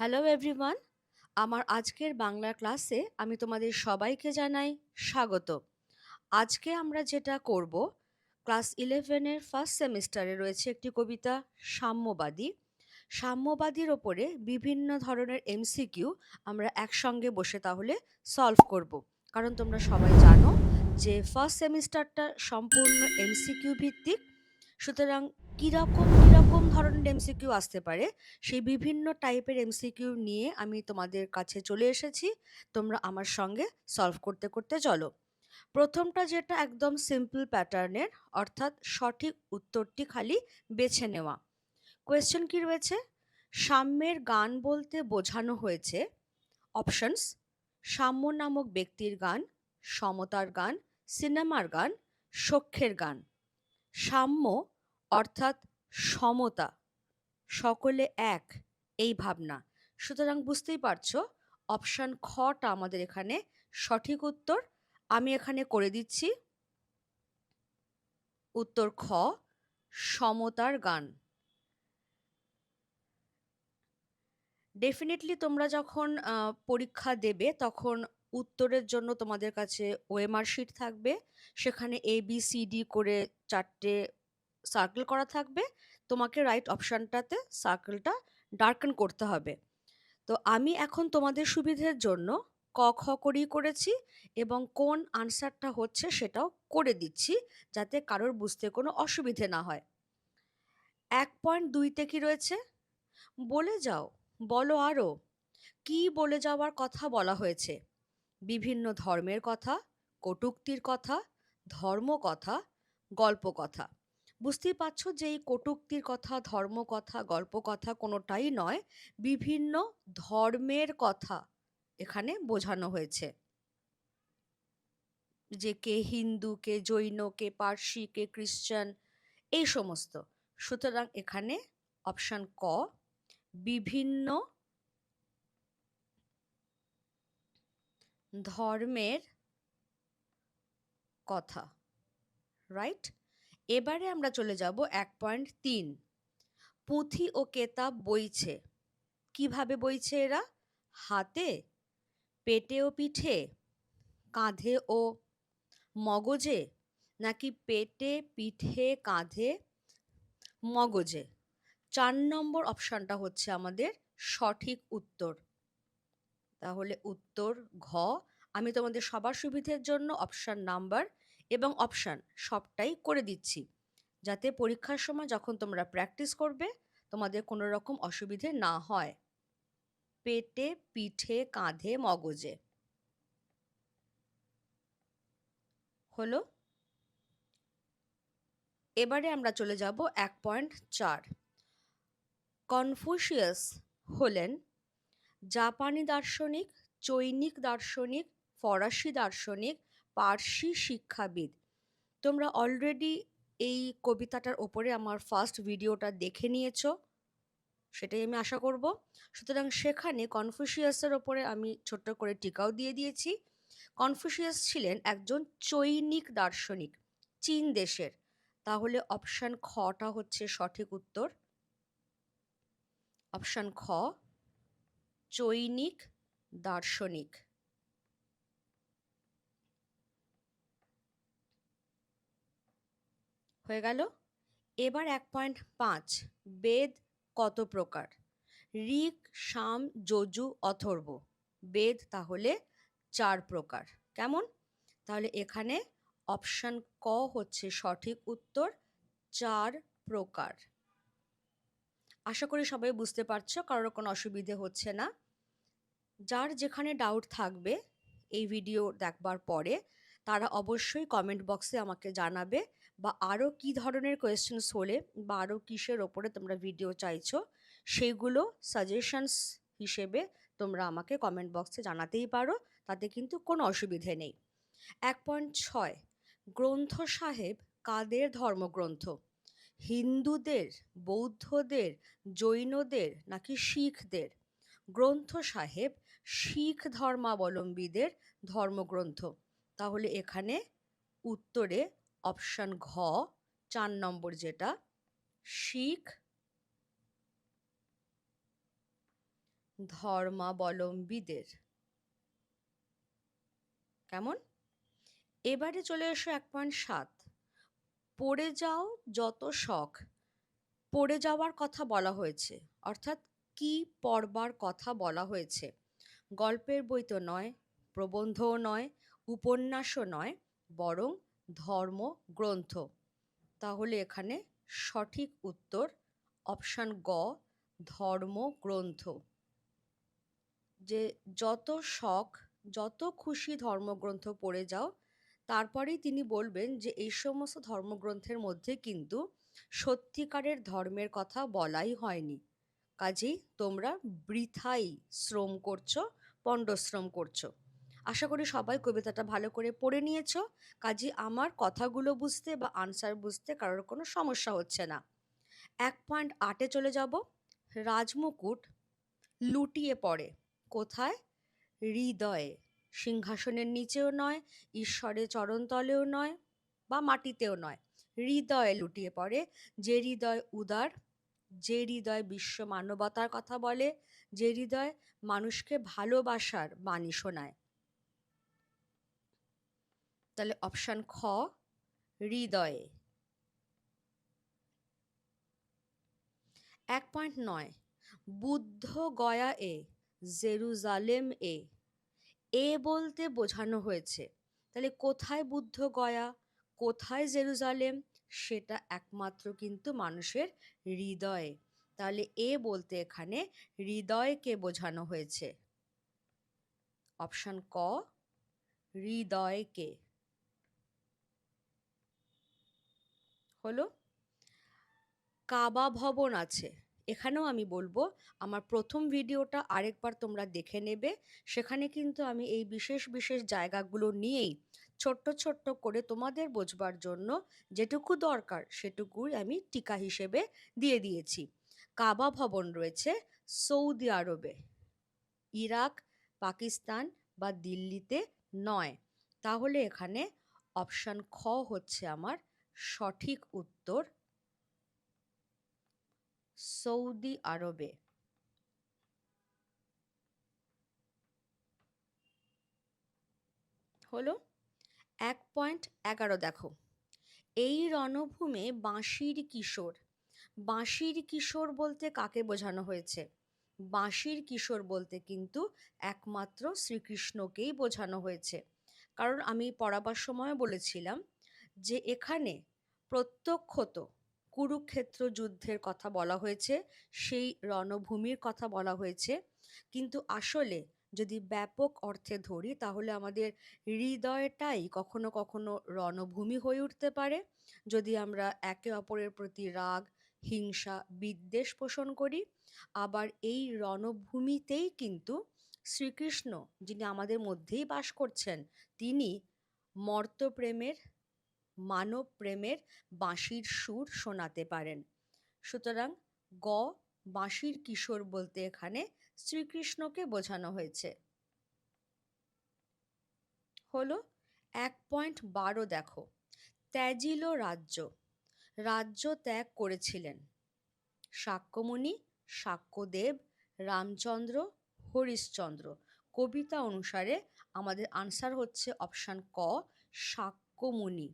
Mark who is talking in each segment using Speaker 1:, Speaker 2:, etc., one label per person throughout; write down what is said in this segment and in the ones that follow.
Speaker 1: Hello everyone আমার আজকের বাংলা ক্লাসে আমি তোমাদের সবাইকে জানাই স্বাগত। আজকে আমরা যেটা করব ক্লাস ইলেভেনের ফার্স্ট সেমিস্টারে রয়েছে একটি কবিতা, সাম্যবাদী। সাম্যবাদীর ওপরে বিভিন্ন ধরনের এমসিকিউ আমরা একসঙ্গে বসে তাহলে সলভ করব। কারণ তোমরা সবাই জানো যে ফার্স্ট সেমিস্টারটা সম্পূর্ণ এমসিকিউ ভিত্তিক। সুতরাং কীরকম কীরকম ধরনের এমসিকিউ আসতে পারে। সেই বিভিন্ন টাইপের এমসিকিউ নিয়ে আমি তোমাদের কাছে চলে এসেছি। তোমরা আমার সঙ্গে সলভ করতে করতে চলো। প্রথমটা যেটা একদম সিম্পল প্যাটার্নের অর্থাৎ সঠিক উত্তরটি খালি বেছে নেওয়া। কোয়েশ্চেন কি রয়েছে? সাম্যের গান বলতে বোঝানো হয়েছে। অপশনস সাম্য নামক ব্যক্তির গান, সমতার গান, সিনেমার গান, সখ্যের গান। সাম্য অর্থাৎ সমতা। সকলে এক, এই ভাবনা। সুতরাং বুঝতেই পারছ অপশান খটা আমাদের এখানে সঠিক উত্তর। আমি এখানে করে দিচ্ছি। উত্তর খ, সমতার গান। ডেফিনেটলি তোমরা যখন পরীক্ষা দেবে, তখন উত্তরের জন্য তোমাদের কাছে ওএমআর শিট থাকবে। সেখানে এ বি সি ডি করে চারটে সার্কেল করা থাকবে। তোমাকে রাইট অপশানটাতে সার্কেলটা ডার্কেন করতে হবে। তো আমি এখন তোমাদের সুবিধের জন্য ক, খ করেই করেছি এবং কোন আনসারটা হচ্ছে সেটাও করে দিচ্ছি যাতে কারোর বুঝতে কোনো অসুবিধে না হয়। এক পয়েন্ট দুইতে কি রয়েছে? বলে যাও, বলো আরও কি বলে যাওয়ার কথা বলা হয়েছে? বিভিন্ন ধর্মের কথা, কটুক্তির কথা, ধর্ম কথা, গল্প কথা। বুঝতেই পারছ যে এই কটুক্তির কথা, ধর্ম কথা, গল্প কথা কোনোটাই নয়, বিভিন্ন ধর্মের কথা এখানে বোঝানো হয়েছে। যে কে হিন্দু, কে জৈন, কে পার্সি, কে খ্রিস্টান, এই সমস্ত। সুতরাং এখানে অপশান ক, বিভিন্ন ধর্মের কথা রাইট এবারে আমরা চলে যাব এক পয়েন্ট তিন। পুঁথি ও কেতাব বইছে। কীভাবে বইছে এরা? হাতে, পেটে ও পিঠে, কাঁধে ও মগজে, নাকি পেটে, পিঠে, কাঁধে, মগজে? চার নম্বর অপশানটা হচ্ছে আমাদের সঠিক উত্তর। তাহলে উত্তর ঘ। আমি তোমাদের সবার সুবিধের জন্য অপশান নাম্বার এবং অপশান সবটাই করে দিচ্ছি। যাতে পরীক্ষার সময় যখন তোমরা প্র্যাকটিস করবে, তোমাদের কোনো রকম অসুবিধে না হয়। পেটে, পিঠে, কাঁধে, মগজে। হলো? এবারে আমরা চলে যাব এক পয়েন্ট চার। কনফুসিয়াস হলেন জাপানি দার্শনিক, চৈনিক দার্শনিক, ফরাসি দার্শনিক পার্সি শিক্ষাবিদ। তোমরা অলরেডি এই কবিতাটার ওপরে আমার ফার্স্ট ভিডিওটা দেখে নিয়েছ, সেটাই আমি আশা করব। সুতরাং সেখানে কনফুসিয়াসের ওপরে আমি ছোট্ট করে টিকাও দিয়ে দিয়েছি। কনফুসিয়াস ছিলেন একজন চৈনিক দার্শনিক, চীন দেশের। তাহলে অপশান খটা হচ্ছে সঠিক উত্তর। অপশান খ, চৈনিক দার্শনিক। হয়ে গেল। এবার এক পয়েন্ট পাঁচ, বেদ কত প্রকার? ঋক, সাম, যজু, অথর্ব। বেদ তাহলে চার প্রকার। কেমন? তাহলে এখানে অপশান ক হচ্ছে সঠিক উত্তর, চার প্রকার। আশা করি সবাই বুঝতে পারছ, কারোর কোনো অসুবিধে হচ্ছে না। যার যেখানে ডাউট থাকবে, এই ভিডিও দেখবার পরে, তারা অবশ্যই কমেন্ট বক্সে আমাকে জানাবে। বা আরও কী ধরনের কোয়েশ্চেন্স হলে বা আরও কিসের ওপরে তোমরা ভিডিও চাইছো সেইগুলো সাজেশনস হিসেবে তোমরা আমাকে কমেন্ট বক্সে জানাতেই পারো, তাতে কিন্তু কোনো অসুবিধে নেই। এক পয়েন্ট ছয় গ্রন্থ সাহেব কাদের ধর্মগ্রন্থ? হিন্দুদের, বৌদ্ধদের, জৈনদের নাকি শিখদের? গ্রন্থ সাহেব শিখ ধর্মাবলম্বীদের ধর্মগ্রন্থ। তাহলে এখানে উত্তরে অপশান ঘ, চার নম্বর যেটা, শিখ ধর্মাবলম্বীদের। কেমন? এবারে চলে এসো এক পয়েন্ট সাত। পড়ে যাও যত শখ। পড়ে যাওয়ার কথা বলা হয়েছে, অর্থাৎ কি পড়বার কথা বলা হয়েছে। গল্পের বই তো নয়, প্রবন্ধও নয়, উপন্যাসও নয়, বরং ধর্ম গ্রন্থ। তাহলে এখানে সঠিক উত্তর অপশান গ ধর্মগ্রন্থ যে যত শখ, যত খুশি ধর্মগ্রন্থ পড়ে যাও, তারপরেই তিনি বলবেন যে এই সমস্ত ধর্মগ্রন্থের মধ্যে কিন্তু সত্যিকারের ধর্মের কথা বলাই হয়নি। কাজেই তোমরা বৃথাই শ্রম করছ, পণ্ডশ্রম করছ। আশা করি সবাই কবিতাটা ভালো করে পড়ে নিয়েছ। কাজে আমার কথাগুলো বুঝতে বা আনসার বুঝতে কারোর কোনো সমস্যা হচ্ছে না। এক পয়েন্ট আটে চলে যাব। রাজমুকুট লুটিয়ে পড়ে। কোথায়? হৃদয়ে। সিংহাসনের নিচেও নয়, ঈশ্বরের চরণতলেও নয় বা মাটিতেও নয়। হৃদয়ে লুটিয়ে পড়ে, যে হৃদয় উদার, যে হৃদয় বিশ্ব মানবতার কথা বলে, যে হৃদয় মানুষকে ভালোবাসার বাণী শোনায়। তাহলে অপশান খ, হৃদয়ে। এক পয়েন্ট নয়, বুদ্ধ গয়া এ জেরুজালেম এ। এ বলতে বোঝানো হয়েছে। তাহলে কোথায় বুদ্ধ গয়া, কোথায় জেরুজালেম? সেটা একমাত্র কিন্তু মানুষের হৃদয়ে। তাহলে এ বলতে এখানে হৃদয়কে বোঝানো হয়েছে। অপশান ক, হৃদয়কে। হলো, কাবা ভবন আছে। এখানেও আমি বলব, আমার প্রথম ভিডিওটা আরেকবার তোমরা দেখে নেবে। সেখানে কিন্তু আমি এই বিশেষ বিশেষ জায়গাগুলো নিয়েই ছোট্ট ছোট্ট করে তোমাদের বোঝবার জন্য যেটুকু দরকার সেটুকুই আমি টিকা হিসেবে দিয়ে দিয়েছি। কাবা ভবন রয়েছে সৌদি আরবে। ইরাক, পাকিস্তান বা দিল্লিতে নয়। তাহলে এখানে অপশান খ হচ্ছে আমার সঠিক উত্তর সৌদি আরবে। হলো এক পয়েন্ট এগারো দেখো। এই রণভূমে বাঁশির কিশোর। বাঁশির কিশোর বলতে কাকে বোঝানো হয়েছে? বাঁশির কিশোর বলতে কিন্তু একমাত্র শ্রীকৃষ্ণকেই বোঝানো হয়েছে। কারণ আমি পড়াবার সময় বলেছিলাম যে এখানে প্রত্যক্ষত কুরুক্ষেত্র যুদ্ধের কথা বলা হয়েছে, সেই রণভূমির কথা বলা হয়েছে। কিন্তু আসলে যদি ব্যাপক অর্থে ধরি, তাহলে আমাদের হৃদয়টাই কখনো কখনো রণভূমি হয়ে উঠতে পারে। যদি আমরা একে অপরের প্রতি রাগ, হিংসা, বিদ্বেষ পোষণ করি, আবার এই রণভূমিতেই কিন্তু শ্রীকৃষ্ণ, যিনি আমাদের মধ্যেই বাস করছেন, তিনি মর্তপ্রেমের মানব প্রেমের বাঁশির সুর শোনাতে পারেন। সুতরাং গ বাঁশির কিশোর বলতে এখানে শ্রীকৃষ্ণকে বোঝানো হয়েছে। হলো এক পয়েন্ট বারো দেখো, ত্যাজিল রাজ্য রাজ্য ত্যাগ করেছিলেন। সাক্যমণি সাক্যদেব রামচন্দ্র হরিশ্চন্দ্র। কবিতা অনুসারে আমাদের আনসার হচ্ছে অপশান ক সাক্যমুনি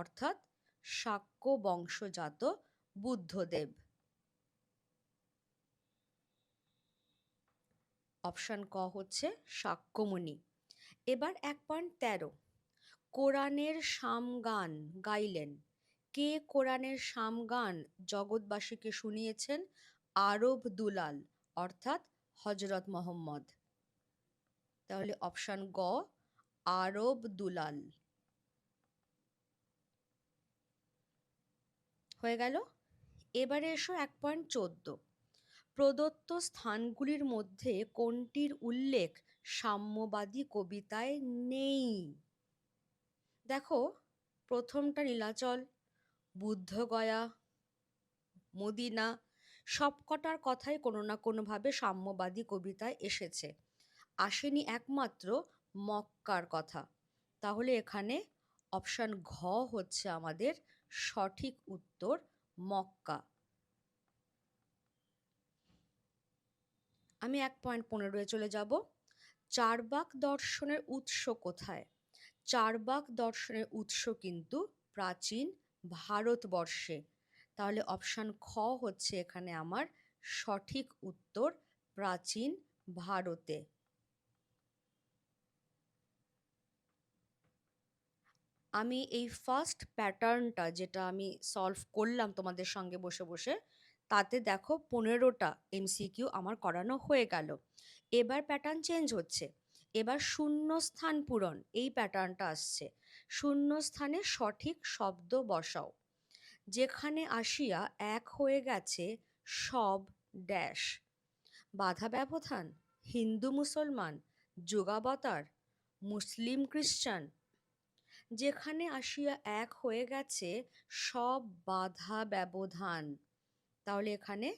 Speaker 1: অর্থাৎ শাক্য বংশজাত বুদ্ধদেব। অপশান ক হচ্ছে শাক্যমুনি এবার এক পয়েন্ট তেরো। কোরআনের সামগান গাইলেন। কে কোরআনের সামগান জগৎবাসীকে শুনিয়েছেন? আরব দুলাল, অর্থাৎ হজরত মোহাম্মদ। তাহলে অপশান গ, আরব দুলাল। হয়ে গেল। এবারে এসো এক পয়েন্ট চোদ্দ। প্রদত্ত স্থানগুলির মধ্যে কোনটির উল্লেখ সাম্যবাদী কবিতায় নেই? দেখো, প্রথমটা নীলাচল, বুদ্ধগয়া, মদিনা, সবকটার কথাই কোনো না কোনোভাবে সাম্যবাদী কবিতায় এসেছে। আসেনি একমাত্র মক্কার কথা। তাহলে এখানে অপশান ঘ হচ্ছে আমাদের সঠিক উত্তর মক্কা। আমি এক পয়েন্ট পনেরোয় চলে যাব। চারবাক দর্শনের উৎস কোথায়? চারবাক দর্শনের উৎস কিন্তু প্রাচীন ভারতবর্ষে। তাহলে অপশান খ হচ্ছে এখানে আমার সঠিক উত্তর প্রাচীন ভারতে। আমি এই ফার্স্ট প্যাটার্নটা যেটা আমি সলভ করলাম তোমাদের সঙ্গে বসে বসে, তাতে দেখো পনেরোটা এমসিকিউ আমার করানো হয়ে গেল। এবার প্যাটার্ন চেঞ্জ হচ্ছে। এবার শূন্য স্থান পূরণ, এই প্যাটার্নটা আসছে। শূন্য স্থানে সঠিক শব্দ বসাও। যেখানে আসিয়া এক হয়ে গেছে সব ড্যাশ বাধা ব্যবধান, হিন্দু মুসলমান, যোগাবতার, মুসলিম খ্রিস্টান যেখানে আসিয়া এক হয়ে গেছে সব বাধা ব্যবধান। তাহলে এখানে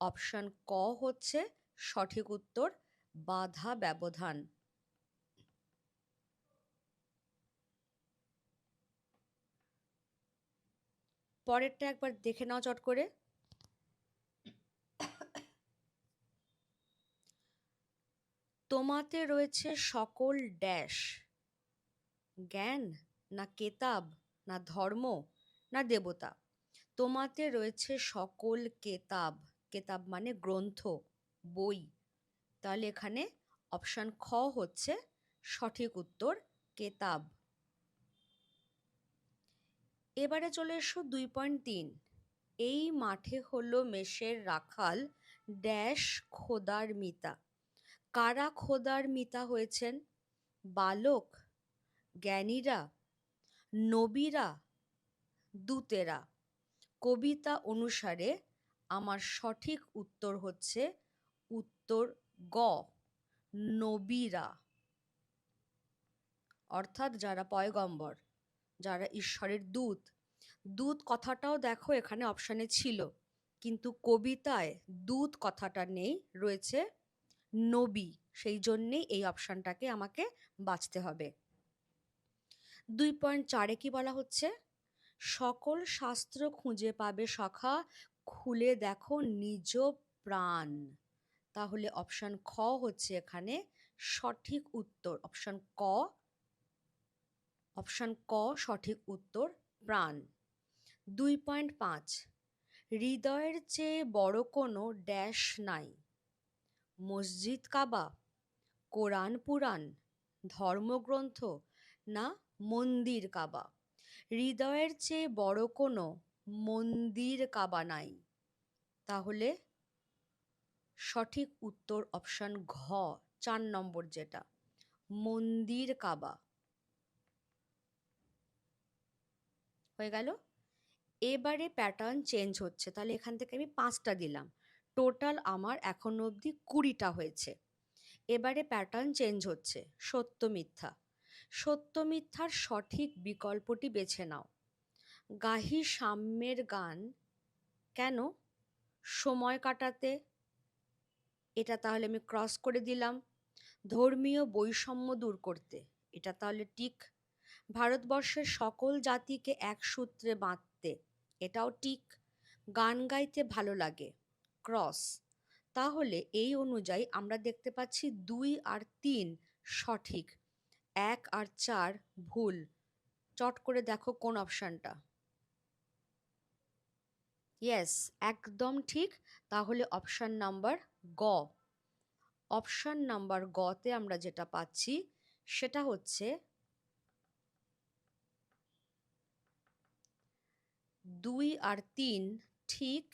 Speaker 1: অপশান ক হচ্ছে সঠিক উত্তর, বাধা ব্যবধান। পরেরটা একবার দেখে নাও চট করে। তোমাতে রয়েছে সকল ড্যাশ জ্ঞান না কেতাব, না ধর্ম, না দেবতা। তোমাতে রয়েছে সকল কেতাব। কেতাব মানে গ্রন্থ, বই। তাহলে এখানে অপশান খ হচ্ছে সঠিক উত্তর কেতাব। এবারে চলে এসো দুই পয়েন্ট তিন। এই মাঠে হলো মেষের রাখাল, ড্যাশ খোদার মিতা। কারা খোদার মিতা হয়েছেন? বালক, জ্ঞানীরা নবীরা দূতেরা। কবিতা অনুসারে আমার সঠিক উত্তর হচ্ছে উত্তর গ, নবীরা। অর্থাৎ যারা পয়গম্বর, যারা ঈশ্বরের দূত। দূত কথাটাও দেখো এখানে অপশানে ছিল। কিন্তু কবিতায় দূত কথাটা নেই, রয়েছে নবী। সেই জন্যেই এই অপশানটাকে আমাকে বাঁচতে হবে। দুই পয়েন্ট চারে কি বলা হচ্ছে? সকল শাস্ত্র খুঁজে পাবে সখা খুলে দেখো নিজ প্রাণ। তাহলে অপশান খ হচ্ছে এখানে সঠিক উত্তর। অপশান ক অপশান ক সঠিক উত্তর, প্রাণ। দুই পয়েন্ট পাঁচ, হৃদয়ের চেয়ে বড় কোনো ড্যাশ নাই। মসজিদ কাবা, কোরআন পুরাণ, ধর্মগ্রন্থ না মন্দির কাবা। হৃদয়ের চেয়ে বড় কোনো মন্দির কাবা নাই। তাহলে সঠিক উত্তর অপশান ঘ, চার নম্বর যেটা, মন্দির কাবা। হয়ে গেল? এবারে প্যাটার্ন চেঞ্জ হচ্ছে। তাহলে এখান থেকে আমি পাঁচটা দিলাম। টোটাল আমার এখনও অবধি কুড়িটা হয়েছে। এবারে প্যাটার্ন চেঞ্জ হচ্ছে। সত্য মিথ্যা। সত্য মিথ্যার সঠিক বিকল্পটি বেছে নাও। গাহি সাম্যের গান কেন? সময় কাটাতে। এটা তাহলে আমি ক্রস করে দিলাম। ধর্মীয় বৈষম্য দূর করতে। এটা তাহলে টিক ভারতবর্ষের সকল জাতিকে এক সূত্রে বাঁধতে। এটাও টিক গান গাইতে ভালো লাগে। ক্রস তাহলে এই অনুযায়ী আমরা দেখতে পাচ্ছি দুই আর তিন সঠিক। এক আর চার ভুল। চট করে দেখো কোন অপশানটা। ইয়েস একদম ঠিক। তাহলে অপশান নাম্বার গ। অপশান নাম্বার গতে আমরা যেটা পাচ্ছি, সেটা হচ্ছে দুই আর তিন ঠিক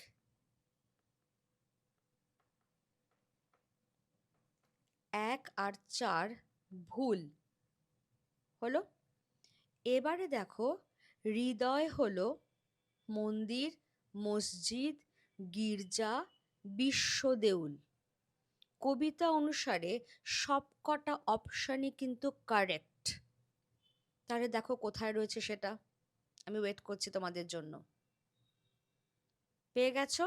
Speaker 1: এক আর চার ভুল। হলো? এবারে দেখো, হৃদয় হলো মন্দির, মসজিদ, গির্জা বিশ্বদেউল কবিতা অনুসারে সবকটা অপশানই কিন্তু কারেক্ট তাহলে দেখো কোথায় রয়েছে সেটা। আমি ওয়েট করছি তোমাদের জন্য। পেয়ে গেছো?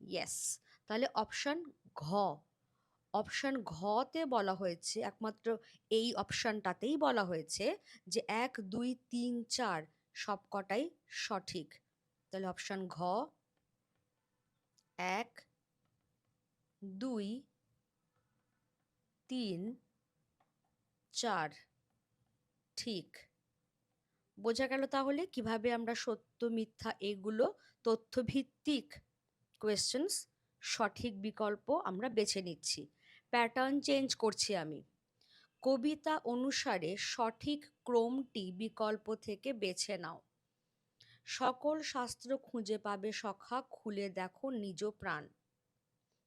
Speaker 1: ইয়েস তাহলে অপশান ঘ। অপশান ঘতে বলা হয়েছে, একমাত্র এই অপশানটাতেই বলা হয়েছে যে এক, দুই, তিন, চার সবকটাই সঠিক। তাহলে অপশান ঘ, এক, দুই, তিন, চার ঠিক। বোঝা গেল তাহলে কীভাবে আমরা সত্য, মিথ্যা এগুলো তথ্যভিত্তিক কোয়েশ্চেন্স সঠিক বিকল্প আমরা বেছে নিচ্ছি। প্যাটার্ন চেঞ্জ করছি আমি। কবিতা অনুসারে সঠিক ক্রমটি বিকল্প থেকে বেছে নাও। সকল শাস্ত্র খুঁজে পাবে সখা, খুলে দেখো নিজ প্রাণ।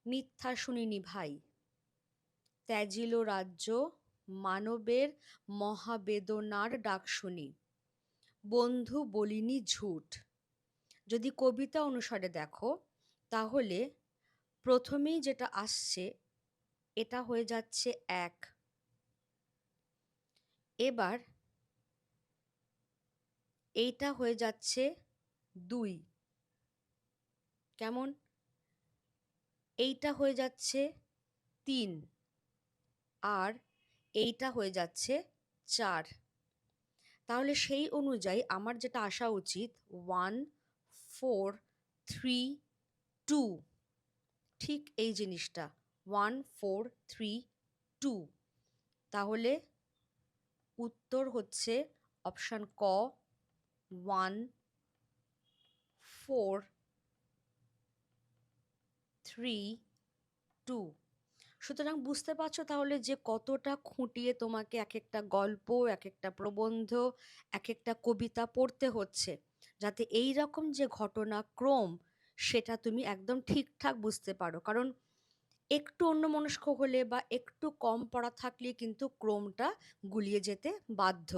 Speaker 1: মিথ্যা শুনিনি ভাই। ত্যাজিল রাজ্য, মানবের মহাবেদনার ডাক শুনি। বন্ধু বলিনি ঝুট। যদি কবিতা অনুসারে দেখো, তাহলে প্রথমেই যেটা আসছে এটা হয়ে যাচ্ছে এক। এবার এইটা হয়ে যাচ্ছে দুই। কেমন? এইটা হয়ে যাচ্ছে তিন আর এইটা হয়ে যাচ্ছে চার। তাহলে সেই অনুযায়ী আমার যেটা আসা উচিত ওয়ান ফোর থ্রি টু ঠিক এই জিনিসটা। ওয়ান ফোর থ্রি টু তাহলে উত্তর হচ্ছে অপশান ক ওয়ান ফোর থ্রি টু সুতরাং বুঝতে পারছ তাহলে যে কতটা খুঁটিয়ে তোমাকে এক একটা গল্প এক একটা প্রবন্ধ এক একটা কবিতা পড়তে হচ্ছে, যাতে এই রকম যে ঘটনাক্রম, সেটা তুমি একদম ঠিকঠাক বুঝতে পারো। কারণ একটু অন্যমনস্ক হলে বা একটু কম পড়া থাকলে কিন্তু ক্রমটা গুলিয়ে যেতে বাধ্য।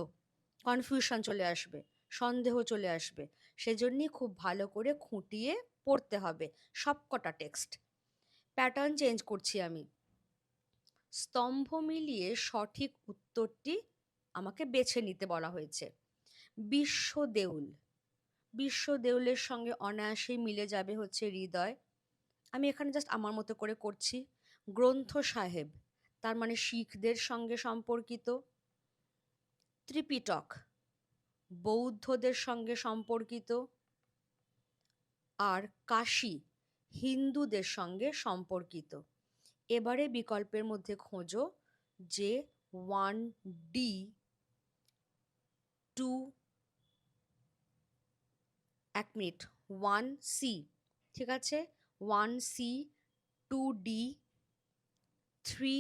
Speaker 1: কনফিউশন চলে আসবে, সন্দেহ চলে আসবে। সেজন্যই খুব ভালো করে খুঁটিয়ে পড়তে হবে সবকটা টেক্সট প্যাটার্ন চেঞ্জ করছি আমি। স্তম্ভ মিলিয়ে সঠিক উত্তরটি আমাকে বেছে নিতে বলা হয়েছে। বিশ্ব দেউল। বিশ্ব দেউলের সঙ্গে অনায়াসেই মিলে যাবে হচ্ছে হৃদয়। আমি এখানে জাস্ট আমার মতো করে করছি। গ্রন্থ সাহেব তার মানে শিখদের সঙ্গে সম্পর্কিত। ত্রিপিটক, বৌদ্ধদের সঙ্গে সম্পর্কিত। আর কাশী, হিন্দুদের সঙ্গে সম্পর্কিত। এবারে বিকল্পের মধ্যে খোঁজো যে ওয়ান ডি টু এক মিনিট ওয়ান সি ঠিক আছে? One C two D three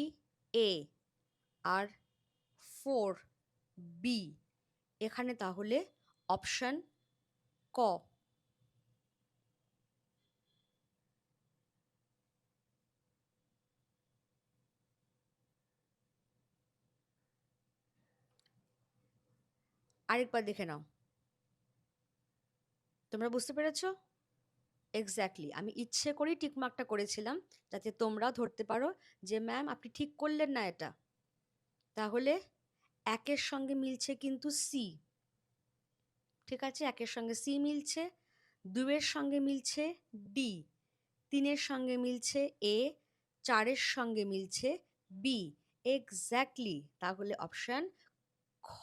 Speaker 1: A R four B এখানে তাহলে অপশান ক। আরেকবার দেখে নাও। তোমরা বুঝতে পেরেছ? এক্স্যাক্টলি আমি ইচ্ছে করেই টিকমার্কটা করেছিলাম, যাতে তোমরা ধরতে পারো যে ম্যাম আপনি ঠিক করলেন না এটা। তাহলে একের সঙ্গে মিলছে কিন্তু সি ঠিক আছে? একের সঙ্গে সি মিলছে দুয়ের সঙ্গে মিলছে ডি তিনের সঙ্গে মিলছে এ চারের সঙ্গে মিলছে বি এক্স্যাক্টলি তাহলে অপশান খ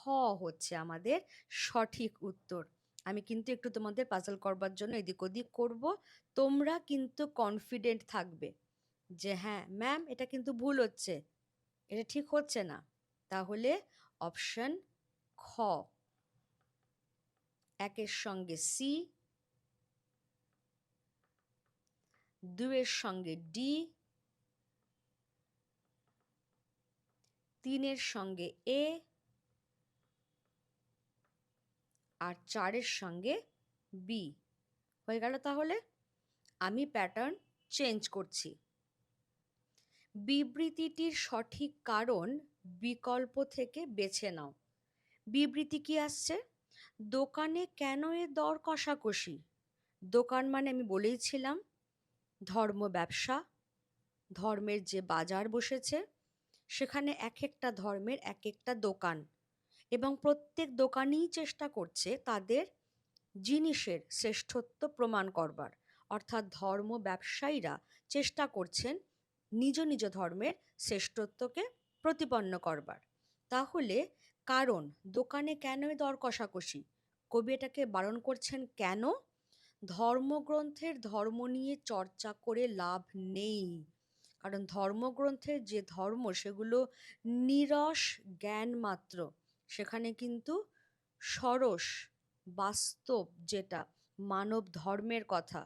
Speaker 1: হচ্ছে আমাদের সঠিক উত্তর। আমি কিন্তু একটু তোমাদের পাজল করবার জন্য এদিক ওদিক করব। তোমরা কিন্তু কনফিডেন্ট থাকবে যে হ্যাঁ ম্যাম এটা কিন্তু ভুল হচ্ছে। এটা ঠিক হচ্ছে না। তাহলে অপশন খ। একের সঙ্গে সি দুয়ের সঙ্গে ডি তিনের সঙ্গে এ আর চারের সঙ্গে বি হয়ে গেল তাহলে? আমি প্যাটার্ন চেঞ্জ করছি। বিবৃতিটির সঠিক কারণ বিকল্প থেকে বেছে নাও। বিবৃতি কি আসছে? দোকানে কেন এ দর কষাকষি? দোকান মানে আমি বলেইছিলাম ধর্ম ব্যবসা, ধর্মের যে বাজার বসেছে, সেখানে এক একটা ধর্মের এক একটা দোকান। এবং প্রত্যেক দোকানেই চেষ্টা করছে তাদের জিনিসের শ্রেষ্ঠত্ব প্রমাণ করবার। অর্থাৎ ধর্ম ব্যবসায়ীরা চেষ্টা করছেন নিজ নিজ ধর্মের শ্রেষ্ঠত্বকে প্রতিপন্ন করবার। তাহলে কারণ, দোকানে কেন দর কষাকষি? কবি এটাকে বারণ করছেন কেন? ধর্মগ্রন্থের ধর্ম নিয়ে চর্চা করে লাভ নেই। কারণ ধর্মগ্রন্থের যে ধর্ম, সেগুলো নিরস জ্ঞান মাত্র সেখানে কিন্তু সরস বাস্তব যেটা মানব ধর্মের কথা,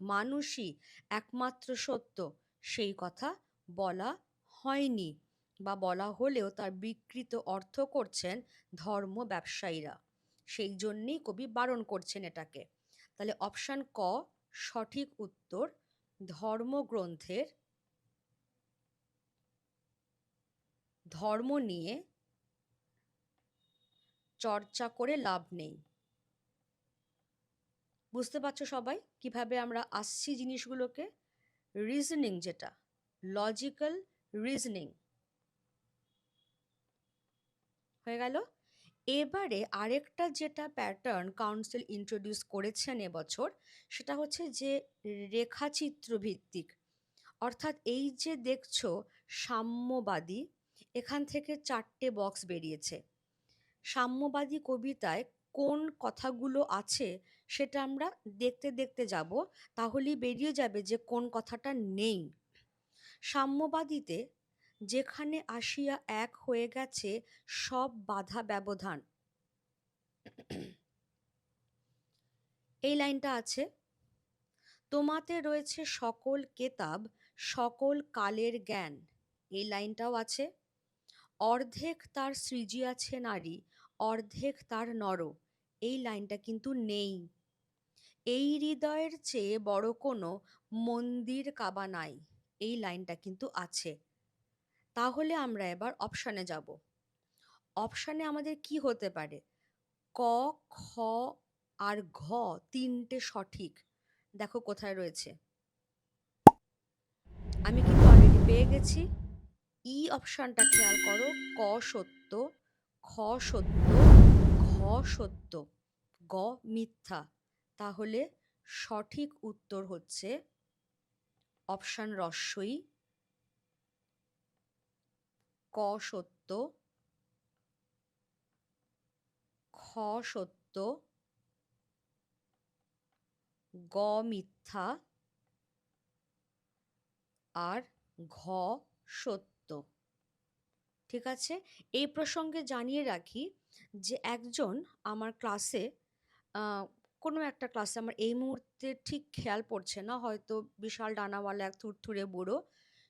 Speaker 1: মানুষই একমাত্র সত্য, সেই কথা বলা হয়নি বা বলা হলেও তার বিকৃত অর্থ করছেন ধর্ম ব্যবসায়ীরা। সেই জন্যেই কবি বারণ করছেন এটাকে। তাহলে অপশান ক, সঠিক উত্তর, ধর্মগ্রন্থের ধর্ম নিয়ে চর্চা করে লাভ নেই। বুঝতে পারছ সবাই? কীভাবে আমরা আসছি জিনিসগুলোকে? রিজনিং যেটা লজিক্যাল রিজনিং হয়ে গেল? এবারে আরেকটা যেটা প্যাটার্ন কাউন্সিল ইন্ট্রোডিউস করেছেন এবছর, সেটা হচ্ছে যে রেখাচিত্র ভিত্তিক। অর্থাৎ এই যে দেখছ, সাম্যবাদী, এখান থেকে চারটে বক্স বেরিয়েছে। সাম্যবাদী কবিতায় কোন কথাগুলো আছে সেটা আমরা দেখতে দেখতে যাব। তাহলেই বেরিয়ে যাবে যে কোন কথাটা নেই। সাম্যবাদীতে যেখানে আসিয়া এক হয়ে গেছে সব বাধা ব্যবধান। এই লাইনটা আছে। তোমাতে রয়েছে সকল কেতাব, সকল কালের জ্ঞান। এই লাইনটাও আছে। অর্ধেক তার সৃজিয়াছে নারী অর্ধেক তার নর। এই লাইনটা কিন্তু নেই। এই হৃদয়ের চেয়ে বড় কোনো মন্দির কাবা নাই। এই লাইনটা কিন্তু আছে। তাহলে আমরা এবার অপশানে যাব। অপশানে আমাদের কি হতে পারে? ক, খ আর ঘ তিনটে সঠিক। দেখো কোথায় রয়েছে। আমি কিন্তু অলরেডি পেয়ে গেছি। ই অপশানটা খেয়াল করো, ক সত্য খ সত্য, ঘ সত্য, গ মিথ্যা। তাহলে সঠিক উত্তর হচ্ছে অপশান রস্বই ক সত্য, খ সত্য, গ মিথ্যা আর ঘ সত্য। ঠিক আছে? এই প্রসঙ্গে জানিয়ে রাখি যে একজন আমার ক্লাসে কোনো একটা ক্লাসে আমার এই মুহূর্তে ঠিক খেয়াল পড়ছে না, হয়তো বিশাল ডানাওয়ালা এক থুরথুরে বুড়ো।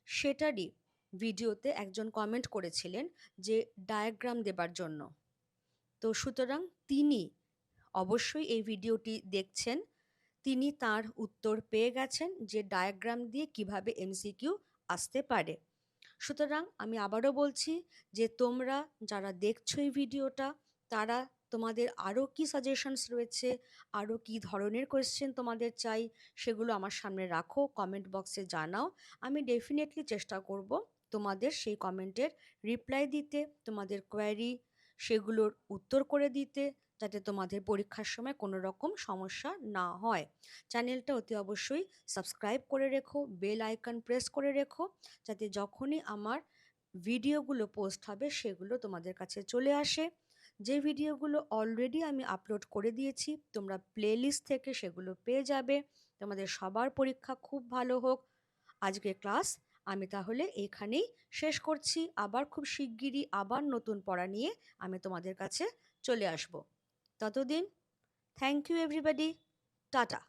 Speaker 1: সেটারই ভিডিওতে একজন কমেন্ট করেছিলেন যে ডায়াগ্রাম দেবার জন্য। তো সুতরাং তিনি অবশ্যই এই ভিডিওটি দেখছেন। তিনি তার উত্তর পেয়ে গেছেন যে ডায়াগ্রাম দিয়ে কীভাবে এমসিকিউ আসতে পারে। সুতরাং আমি আবারও বলছি যে তোমরা যারা দেখছ এই ভিডিওটা, তারা তোমাদের আরও কি সাজেশনস রয়েছে, আরও কি ধরনের কোয়েশ্চেন তোমাদের চাই, সেগুলো আমার সামনে রাখো কমেন্ট বক্সে জানাও। আমি ডেফিনেটলি চেষ্টা করব তোমাদের সেই কমেন্টের রিপ্লাই দিতে, তোমাদের কোয়ারি সেগুলোর উত্তর করে দিতে। যাতে তোমাদের পরীক্ষার সময় কোনো রকম সমস্যা না হয়। চ্যানেলটা অতি অবশ্যই সাবস্ক্রাইব করে রেখো, বেল আইকন প্রেস করে রেখো, যাতে যখনই আমার ভিডিওগুলো পোস্ট হবে সেগুলো তোমাদের কাছে চলে আসে। যে ভিডিওগুলো অলরেডি আমি আপলোড করে দিয়েছি, তোমরা প্লেলিস্ট থেকে সেগুলো পেয়ে যাবে। তোমাদের সবার পরীক্ষা খুব ভালো হোক। আজকে ক্লাস আমি তাহলে এখানেই শেষ করছি। আবার খুব শিগগিরই আবার নতুন পড়া নিয়ে আমি তোমাদের কাছে চলে আসব। ততদিন থ্যাংক ইউ এভরিবাডি টাটা।